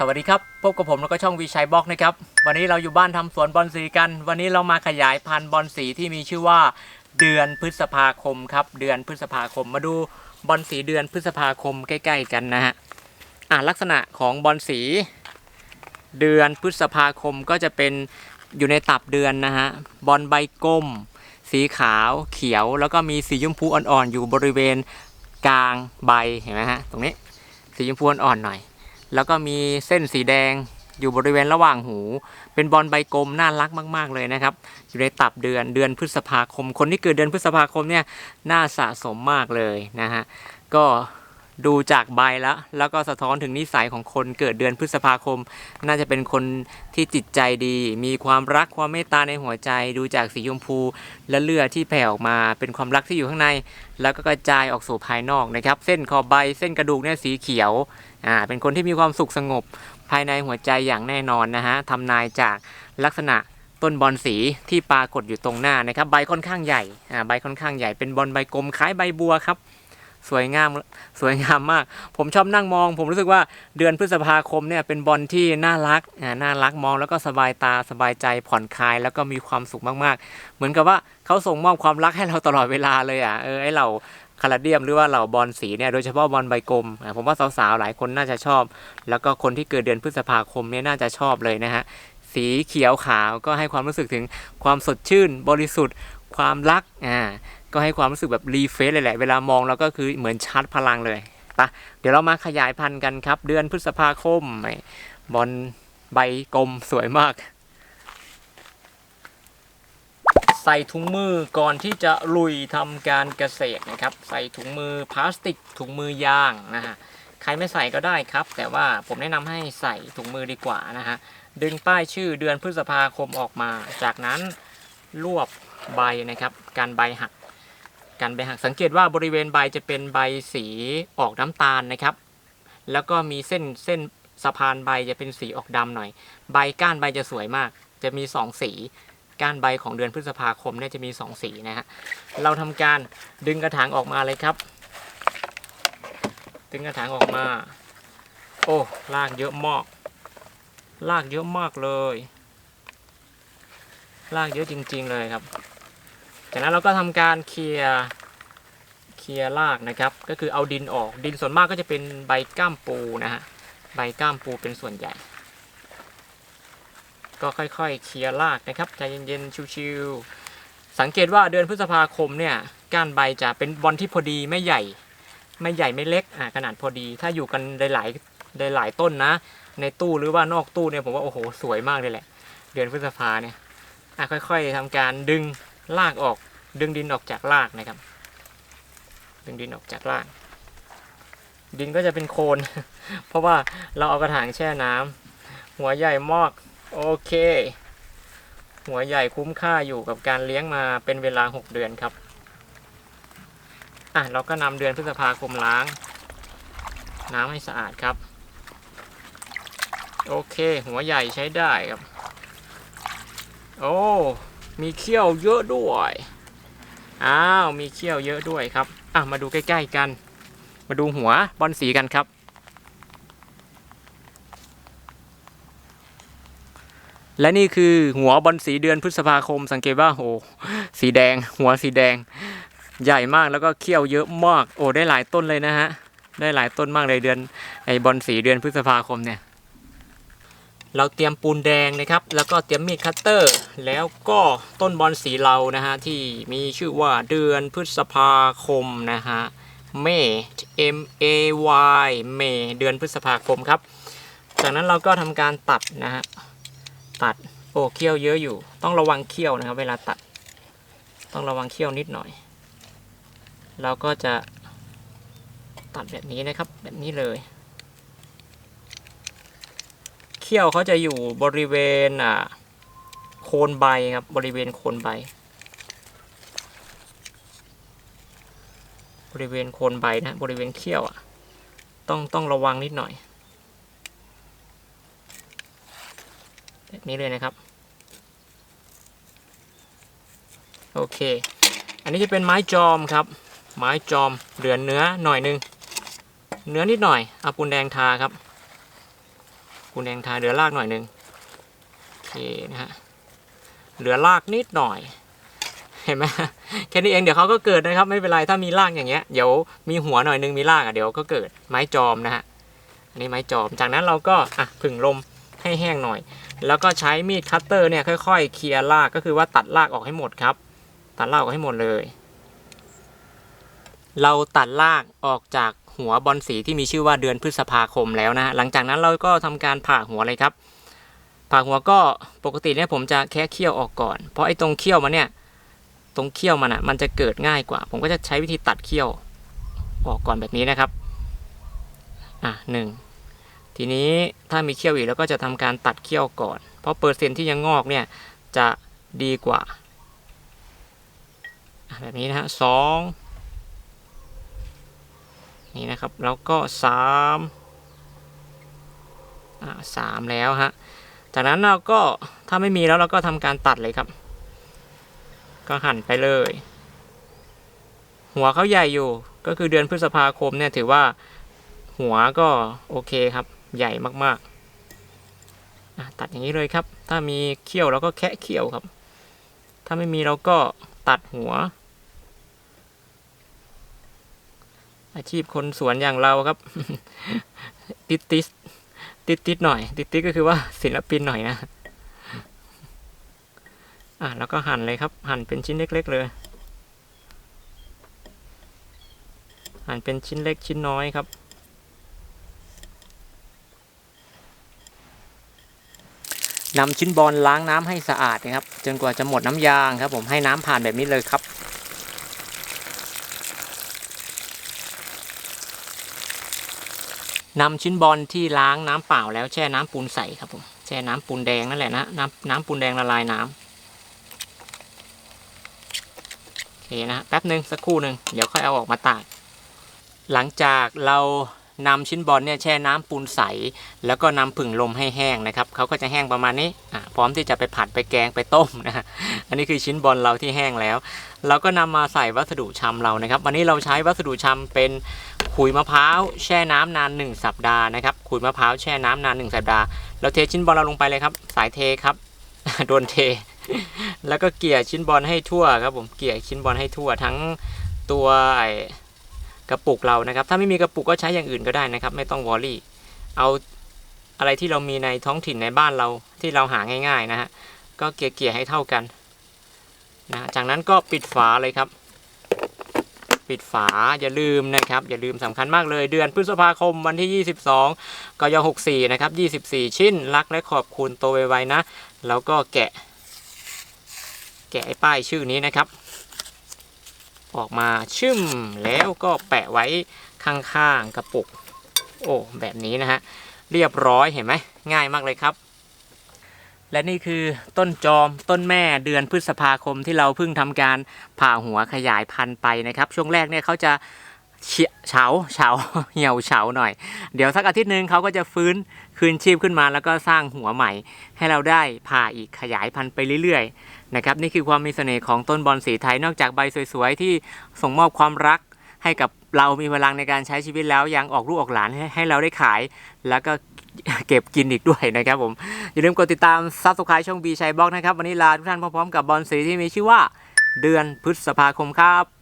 สวัสดีครับ พบกับผมแล้วก็ช่องวีชัยบล็อกนะครับ วันนี้เราอยู่บ้านทำสวนบอลสีกัน วันนี้เรามาขยายพันธุ์บอลสีที่มีชื่อว่าเดือนพฤษภาคมครับ เดือนพฤษภาคม มาดูบอลสีเดือนพฤษภาคมใกล้ ๆ กันนะฮะ อะลักษณะของบอลสี เดือนพฤษภาคมก็จะเป็นอยู่ในตับเดือนนะฮะ บอลใบกลม สีขาวเขียว แล้วก็มีสีชมพูอ่อนๆอยู่บริเวณกลางใบเห็นไหมฮะ ตรงนี้ สีชมพูอ่อนๆหน่อย แล้วก็มีเส้นสีแดงอยู่บริเวณระหว่างหู เป็นบอลใบกลมน่ารักมาก ๆ เลยนะครับ อยู่ในตับเดือนเดือนพฤษภาคม คนที่เกิดเดือนพฤษภาคมเนี่ยน่าสะสมมากเลยนะฮะก็ ดูจากใบแล้ว แล้วก็สะท้อนถึงนิสัยของคนเกิดเดือนพฤษภาคม น่าจะเป็นคนที่จิตใจดี มีความรักความเมตตาในหัวใจ ดูจากสีชมพู และเลือดที่แผ่ออกมาเป็นความรักที่อยู่ข้างใน แล้วก็กระจายออกสู่ภายนอกนะครับ เส้นขอบใบเส้นกระดูกเนี่ยสีเขียวอ่าเป็นคนที่มีความสุขสงบ ภายในหัวใจอย่างแน่นอนนะฮะทำนายจากลักษณะต้นบอลสีที่ปรากฏอยู่ตรงหน้านะครับ ใบค่อนข้างใหญ่อ่าใบค่อนข้างใหญ่เป็นบอลใบกลมคล้ายใบบัวครับ สวยงามสวยงามมาก ผมชอบนั่งมอง ผมรู้สึกว่าเดือนพฤษภาคมเนี่ยเป็นบอลที่น่ารักน่ารักมองแล้วก็สบายตาสบายใจผ่อนคลายแล้วก็มีความสุขมากๆ เหมือนกับว่าเขาส่งมอบความรักให้เราตลอดเวลาเลยอะเออไอเราคาราเดียมหรือว่าเหล่าบอลสีเนี่ยโดยเฉพาะบอลใบกลมผมว่าสาวๆหลายคนน่าจะชอบ แล้วก็คนที่เกิดเดือนพฤษภาคมเนี่ยน่าจะชอบเลยนะฮะสีเขียวขาวก็ให้ความรู้สึกถึงความสดชื่น บริสุทธิ์ ความรักอ่า ก็ให้ความรู้สึกแบบรีเฟรชเลยแหละ เวลามองแล้วก็คือเหมือนชาร์จพลังเลยปะเดี๋ยวเรามาขยายพันธุ์กันครับ เดือนพฤษภาคมบอลใบกลมสวยมาก ใส่ถุงมือก่อนที่จะลุยทำการเกษตรนะครับ ใส่ถุงมือพลาสติกถุงมือยางนะฮะใครไม่ใส่ก็ได้ครับ แต่ว่าผมแนะนำให้ใส่ถุงมือดีกว่านะฮะดึงป้ายชื่อเดือนพฤษภาคมออกมา จากนั้นรวบใบนะครับ การใบหัก การใบหักสังเกตว่าบริเวณใบจะเป็นใบสีออกน้ำตาลนะครับ แล้วก็มีเส้นเส้นสะพานใบจะเป็นสีออกดำหน่อย ใบก้านใบจะสวยมาก จะมีสองสีก้านใบของเดือนพฤษภาคมเนี่ยจะมีสองสีนะฮะเราทำการดึงกระถางออกมาเลยครับ ดึงกระถางออกมา โอ้ลากเยอะมากลากเยอะมากเลยลากเยอะจริง ๆ เลยครับ จากนั้นเราก็ทำการเคลียร์เคลียร์รากนะครับ ก็คือเอาดินออกดินส่วนมากก็จะเป็นใบก้ามปูนะฮะใบก้ามปูเป็นส่วนใหญ่ ก็ค่อยๆเคลียร์รากนะครับใจเย็นๆชิวๆสังเกตว่าเดือนพฤษภาคมเนี่ยก้านใบจะเป็นบอลที่พอดีไม่ใหญ่ ไม่ใหญ่ไม่เล็กอ่าขนาดพอดี ถ้าอยู่กันหลายๆหลายๆต้นนะ ในตู้หรือว่านอกตู้เนี่ยผมว่าโอ้โหสวยมากเลยแหละ เดือนพฤษภาเนี่ยอะค่อย ๆทำการดึง รากออกดึงดินออกจากรากนะครับ ดึงดินออกจากราก ดินก็จะเป็นโคลน เพราะว่าเราเอากระถางแช่น้ำหัวใหญ่มากโอเค หัวใหญ่คุ้มค่าอยู่กับการเลี้ยงมาเป็นเวลา 6 เดือนครับอะเราก็นำเดือนพฤษภาคมล้าง น้ำให้สะอาดครับ โอเค หัวใหญ่ใช้ได้ครับ โอ้ มีเขี้ยวเยอะด้วย อ้าว มีเขี้ยวเยอะด้วยครับ อะ มาดูใกล้ๆกัน มาดูหัวบอลสีกันครับ และนี่คือหัวบอลสีเดือนพฤษภาคม สังเกตว่าโอ้สีแดง หัวสีแดง ใหญ่มากแล้วก็เขี้ยวเยอะมาก โอ้ ได้หลายต้นเลยนะฮะ ได้หลายต้นมากเลยเดือนไอบอลสีเดือนพฤษภาคมเนี่ย เราเตรียมปูนแดงนะครับ แล้วก็เตรียมมีดคัตเตอร์ แล้วก็ต้นบอลสีเรานะฮะที่มีชื่อว่าเดือนพฤษภาคมนะฮะเม M A Y เมเดือนพฤษภาคมครับ จากนั้นเราก็ทำการตัดนะฮะ ตัดโอ้เขี้ยวเยอะอยู่ ต้องระวังเขี้ยวนะครับ เวลาตัด ต้องระวังเขี้ยวนิดหน่อย เราก็จะตัดแบบนี้นะครับ แบบนี้เลย ขี้ยวเขาจะอยู่บริเวณอ่าโคนใบครับบริเวณโคนใบ บริเวณโคนใบนะบริเวณเขี้ยวอะ ต้องต้องระวังนิดหน่อยแบบนี้เลยนะครับ โอเค อันนี้จะเป็นไม้จอมครับ ไม้จอมเหลือเนื้อหน่อยนึง เนื้อนิดหน่อยเอาปูนแดงทาครับ ปูนแดงทาเหลือรากหน่อยหนึ่งโอเคนะฮะเหลือรากนิดหน่อย เห็นไหมแค่นี้เองเดี๋ยวเขาก็เกิดนะครับ ไม่เป็นไรถ้ามีรากอย่างเงี้ยเดี๋ยวมีหัวหน่อยนึงมีรากอะเดี๋ยวก็เกิดไม้จอมนะฮะอันนี้ไม้จอมจากนั้นเราก็อะผึ่งลมให้แห้งหน่อย แล้วก็ใช้มีดคัตเตอร์เนี่ยค่อย ๆ เคลียร์รากก็คือว่าตัดรากออกให้หมดครับ ตัดรากออกให้หมดเลย เราตัดรากออกจาก หัวบอลสีที่มีชื่อว่าเดือนพฤษภาคมแล้วนะฮะหลังจากนั้นเราก็ทำการผ่าหัวเลยครับ ผ่าหัวก็ปกติเนี่ยผมจะแค่เคี่ยวออกก่อน เพราะไอ้ตรงเคี่ยวมันเนี่ยตรงเคี่ยวมันอะมันจะเกิดง่ายกว่า ผมก็จะใช้วิธีตัดเคี่ยวออกก่อนแบบนี้นะครับอะหนึ่งทีนี้ถ้ามีเคี่ยวอีกแล้วก็จะทำการตัดเคี่ยวก่อน เพราะเปอร์เซ็นต์ที่ยังงอกเนี่ยจะดีกว่าแบบนี้นะฮะสอง นี่นะครับ แล้วก็สามสามแล้วฮะ จากนั้นเราก็ถ้าไม่มีแล้วเราก็ทำการตัดเลยครับ ก็หั่นไปเลย หัวเขาใหญ่อยู่ก็คือเดือนพฤษภาคมเนี่ยถือว่าหัวก็โอเคครับ ใหญ่มากๆตัดอย่างนี้เลยครับ ถ้ามีเขี้ยวเราก็แคะเขี้ยวครับ ถ้าไม่มีเราก็ตัดหัว อาชีพคนสวนอย่างเราครับ ติดติดติดติดหน่อย ติดติดก็คือว่าศิลปินหน่อยนะ อะแล้วก็หั่นเลยครับ หั่นเป็นชิ้นเล็ก ๆ เลย หั่นเป็นชิ้นเล็กชิ้นน้อยครับนำชิ้นบอลล้างน้ำให้สะอาดนะครับ จนกว่าจะหมดน้ำยางครับ ผมให้น้ำผ่านแบบนี้เลยครับ นำชิ้นบอลที่ล้างน้ำเปล่าแล้วแช่น้ำปูนใสครับผมแช่น้ำปูนแดงนั่นแหละนะน้ำน้ำปูนแดงละลายน้ำโอเคนะแป๊บหนึ่งสักครู่หนึ่งเดี๋ยวค่อยเอาออกมาตากหลังจากเรานำชิ้นบอลเนี่ยแช่น้ำปูนใส แล้วก็นำผึ่งลมให้แห้งนะครับเขาก็จะแห้งประมาณนี้อะพร้อมที่จะไปผัดไปแกงไปต้มนะ อันนี้คือชิ้นบอลเราที่แห้งแล้ว เราก็นำมาใส่วัสดุชำเรานะครับ วันนี้เราใช้วัสดุชำเป็นขุยมะพร้าวแช่น้ำนาน 1 สัปดาห์นะครับขุยมะพร้าวแช่น้ำนาน 1 สัปดาห์เราเทชิ้นบอลเราลงไปเลยครับ สายเทครับโดนเท แล้วก็เกลี่ยชิ้นบอลให้ทั่วครับผมเกลี่ยชิ้นบอลให้ทั่วทั้งตัวกระปุกเรานะครับ ถ้าไม่มีกระปุกก็ใช้อย่างอื่นก็ได้นะครับ ไม่ต้องวอรี่เอาอะไรที่เรามีในท้องถิ่นในบ้านเราที่เราหาง่าย ๆ นะฮะก็เกี่ยเกลี่ยให้เท่ากัน นะจากนั้นก็ปิดฝาเลยครับ ปิดฝาอย่าลืมนะครับ อย่าลืมสำคัญมากเลย เดือนพฤษภาคมวันที่ 22กย64 นะครับ 24 ชิ้น รักและขอบคุณโตไวๆนะ แล้วก็แกะ แกะไอ้ป้ายชื่อนี้นะครับ ออกมาชึ่มแล้วก็แปะไว้ข้างๆกระปุก โอ้แบบนี้นะฮะเรียบร้อยเห็นไหมง่ายมากเลยครับ และนี่คือต้นจอมต้นแม่เดือนพฤษภาคมที่เราเพิ่งทำการผ่าหัวขยายพันธุ์ไปนะครับ ช่วงแรกเนี่ยเขาจะเฉยเฉาเฉาเหี่ยวเฉาหน่อย เดี๋ยวสักอาทิตย์หนึ่งเขาก็จะฟื้นคืนชีพขึ้นมาแล้วก็สร้างหัวใหม่ ให้เราได้ผ่าอีกขยายพันธุ์ไปเรื่อยๆนะครับนี่คือความมีเสน่ห์ของต้นบอลสีไทยนอกจากใบสวยๆที่ส่งมอบความรักให้กับเรามีพลังในการใช้ชีวิตแล้วยังออกลูกออกหลานให้เราได้ขาย แล้วก็ เก็บกินอีกด้วยนะครับผม อย่าลืมกดติดตามซับสไครต์ช่องบีชัยบล็อกนะครับ วันนี้ลาทุกท่านพร้อมๆกับบอลสีที่มีชื่อว่า เดือนพฤษภาคมครับ